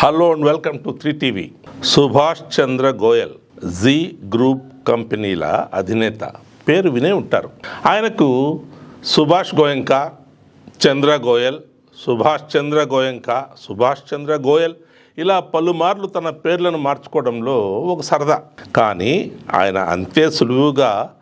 Hello and welcome to three TV Subhash Chandra Goyal Zee group కంపెనీల అధినేత. పేరు వినే ఉంటారు. ఆయనకు సుభాష్ గోయంక చంద్ర గోయల్ సుభాష్ చంద్ర గోయంక సుభాష్ చంద్ర గోయల్ ఇలా పలుమార్లు తన పేర్లను మార్చుకోవడంలో ఒక సరదా. కానీ ఆయన అంతే సులువుగా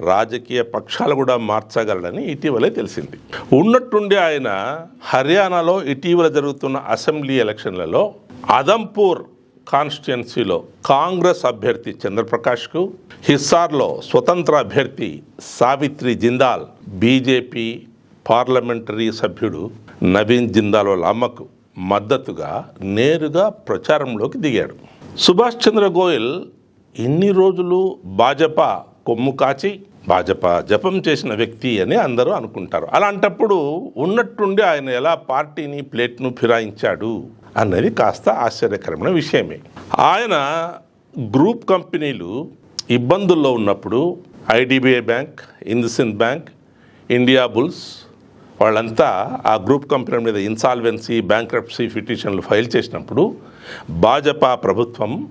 రాజకీయ పక్షాలు కూడా మార్చగలడని ఇటీవలే తెలిసింది. ఉన్నట్టుండి ఆయన హర్యానాలో ఇటీవల జరుగుతున్న అసెంబ్లీ ఎలక్షన్లలో అదంపూర్ కాన్స్టిట్యున్సీలో కాంగ్రెస్ అభ్యర్థి చంద్రప్రకాష్కు హిస్సార్లో స్వతంత్ర అభ్యర్థి సావిత్రి జిందాల్ బీజేపీ పార్లమెంటరీ సభ్యుడు నవీన్ జిందాల్ వాళ్ళ అమ్మకు మద్దతుగా నేరుగా ప్రచారంలోకి దిగాడు. సుభాష్ చంద్ర గోయల్ ఇన్ని రోజులు భాజపా కొమ్ము కాచి భాజపా జపం చేసిన వ్యక్తి అని అందరూ అనుకుంటారు. అలాంటప్పుడు ఉన్నట్టుండి ఆయన ఎలా పార్టీని ప్లేట్ను ఫిరాయించాడు అన్నది కాస్త ఆశ్చర్యకరమైన విషయమే. ఆయన గ్రూప్ కంపెనీలు ఇబ్బందుల్లో ఉన్నప్పుడు IDBI bank IndusInd bank Indiabulls వాళ్ళంతా ఆ గ్రూప్ కంపెనీ మీద ఇన్సాల్వెన్సీ బ్యాంక్రప్సీ పిటిషన్లు ఫైల్ చేసినప్పుడు భాజపా ప్రభుత్వం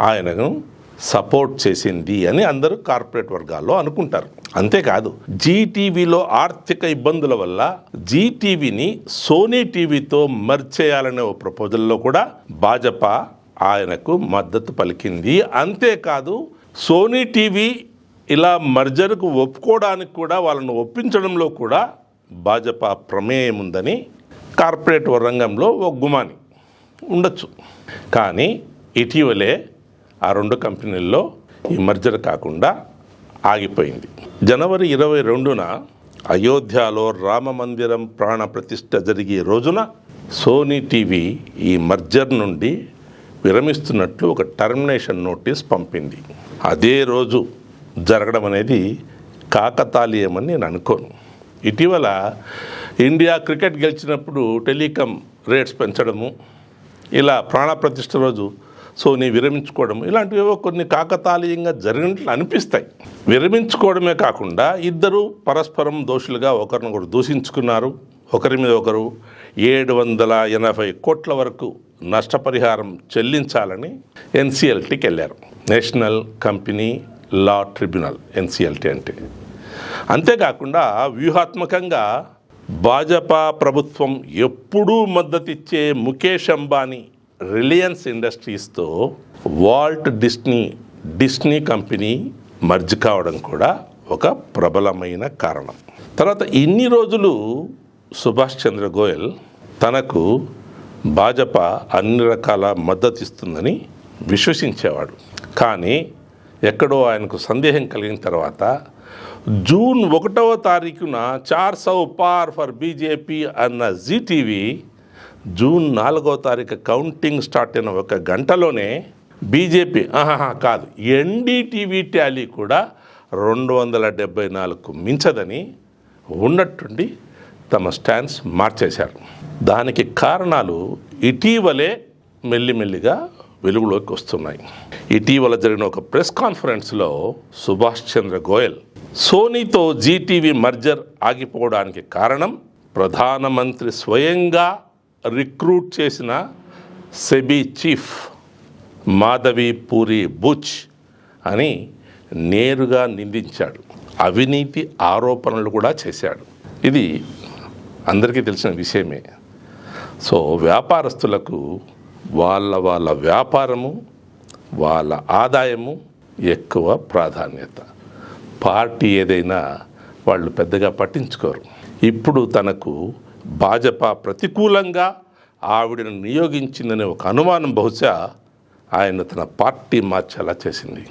ఆయనను సపోర్ట్ చేసింది అని అందరూ కార్పొరేట్ వర్గాల్లో అనుకుంటారు. అంతేకాదు జీటీవీలో ఆర్థిక ఇబ్బందుల వల్ల జీటీవీని సోనీ టీవీతో మర్చేయాలనే ఓ ప్రపోజల్లో కూడా భాజపా ఆయనకు మద్దతు పలికింది. అంతేకాదు సోనీ టీవీ ఇలా మర్జర్కు ఒప్పుకోవడానికి కూడా వాళ్ళను ఒప్పించడంలో కూడా భాజపా ప్రమేయం ఉందని కార్పొరేట్ రంగంలో ఒక గుమాని ఉండొచ్చు. కానీ ఇటీవలే ఆ రెండు కంపెనీల్లో ఈ మర్జర్ కాకుండా ఆగిపోయింది. జనవరి ఇరవై రెండున అయోధ్యలో రామ మందిరం ప్రాణ ప్రతిష్ట జరిగే రోజున సోనీ టీవీ ఈ మర్జర్ నుండి విరమిస్తున్నట్లు ఒక టర్మినేషన్ నోటీస్ పంపింది. అదే రోజు జరగడం అనేది కాకతాళీయమని నేను అనుకోను. ఇటీవల ఇండియా క్రికెట్ గెలిచినప్పుడు టెలికాం రేట్స్ పెంచడము ఇలా ప్రాణప్రతిష్ట రోజు సోనీ విరమించుకోవడం ఇలాంటివేవో కొన్ని కాకతాళీయంగా జరిగినట్లు అనిపిస్తాయి. విరమించుకోవడమే కాకుండా ఇద్దరు పరస్పరం దోషులుగా ఒకరినొకరు దూషించుకున్నారు. ఒకరి మీద ఒకరు ఏడు వందల ఎనభై కోట్ల వరకు నష్టపరిహారం చెల్లించాలని ఎన్సిఎల్టీకి వెళ్ళారు. National company law tribunal NCLT అంటే. అంతేకాకుండా వ్యూహాత్మకంగా భాజపా ప్రభుత్వం ఎప్పుడూ మద్దతిచ్చే Mukesh Ambani Reliance ఇండస్ట్రీస్తో Walt Disney Disney company merge కావడం కూడా ఒక ప్రబలమైన కారణం. తర్వాత ఇన్ని రోజులు సుభాష్ చంద్ర గోయల్ తనకు భాజపా అన్ని రకాల మద్దతు ఇస్తుందని విశ్వసించేవాడు. కానీ ఎక్కడో ఆయనకు సందేహం కలిగిన తర్వాత జూన్ ఒకటవ తారీఖున చార్ సౌ పార్ ఫర్ బీజేపీ అన్న జీటీవీ జూన్ నాలుగో తారీఖు కౌంటింగ్ స్టార్ట్ అయిన ఒక గంటలోనే బీజేపీ ఆహాహా కాదు ఎన్డీటీవీ ట్యాలీ కూడా రెండు వందల డెబ్బై నాలుగుకు మించదని ఉన్నట్టుండి తమ స్టాండ్స్ మార్చేశారు. దానికి కారణాలు ఇటీవలే మెల్లిమెల్లిగా వెలుగులోకి వస్తున్నాయి. ఇటీవల జరిగిన ఒక ప్రెస్ కాన్ఫరెన్స్లో సుభాష్ చంద్ర గోయల్ సోనీతో జీటీవీ మర్జర్ ఆగిపోవడానికి కారణం ప్రధానమంత్రి స్వయంగా రిక్రూట్ చేసిన సెబీ చీఫ్ మాధవి పూరి బుచ్ అని నేరుగా నిందించాడు. అవినీతి ఆరోపణలు కూడా చేశాడు. ఇది అందరికీ తెలిసిన విషయమే. సో వ్యాపారస్తులకు వాళ్ళ వాళ్ళ వ్యాపారము వాళ్ళ ఆదాయము ఎక్కువ ప్రాధాన్యత. పార్టీ ఏదైనా వాళ్ళు పెద్దగా పట్టించుకోరు. ఇప్పుడు తనకు భాజపా ప్రతికూలంగా ఆవిడను నియోగించిందనే ఒక అనుమానం బహుశా ఆయన తన పార్టీ మార్చేలా చేసింది.